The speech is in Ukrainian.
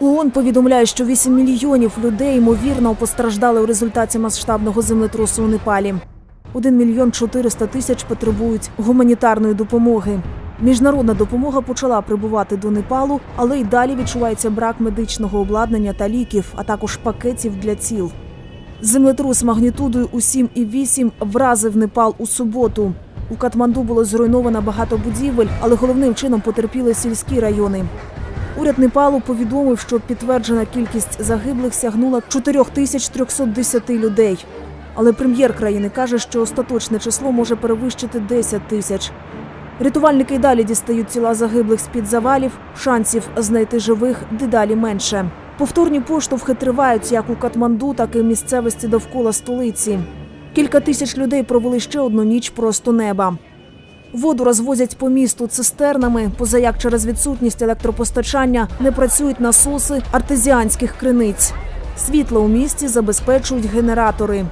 ООН повідомляє, що 8 мільйонів людей ймовірно постраждали у результаті масштабного землетрусу у Непалі. 1 мільйон 400 тисяч потребують гуманітарної допомоги. Міжнародна допомога почала прибувати до Непалу, але й далі відчувається брак медичного обладнання та ліків, а також пакетів для ціл. Землетрус магнітудою у 7,8 вразив Непал у суботу. У Катманду було зруйновано багато будівель, але головним чином потерпіли сільські райони. Уряд Непалу повідомив, що підтверджена кількість загиблих сягнула 4310 людей. Але прем'єр країни каже, що остаточне число може перевищити 10 тисяч. Рятувальники й далі дістають тіла загиблих з-під завалів, шансів знайти живих дедалі менше. Повторні поштовхи тривають як у Катманду, так і в місцевості довкола столиці. Кілька тисяч людей провели ще одну ніч просто неба. Воду розвозять по місту цистернами, позаяк через відсутність електропостачання не працюють насоси артезіанських криниць. Світло у місті забезпечують генератори.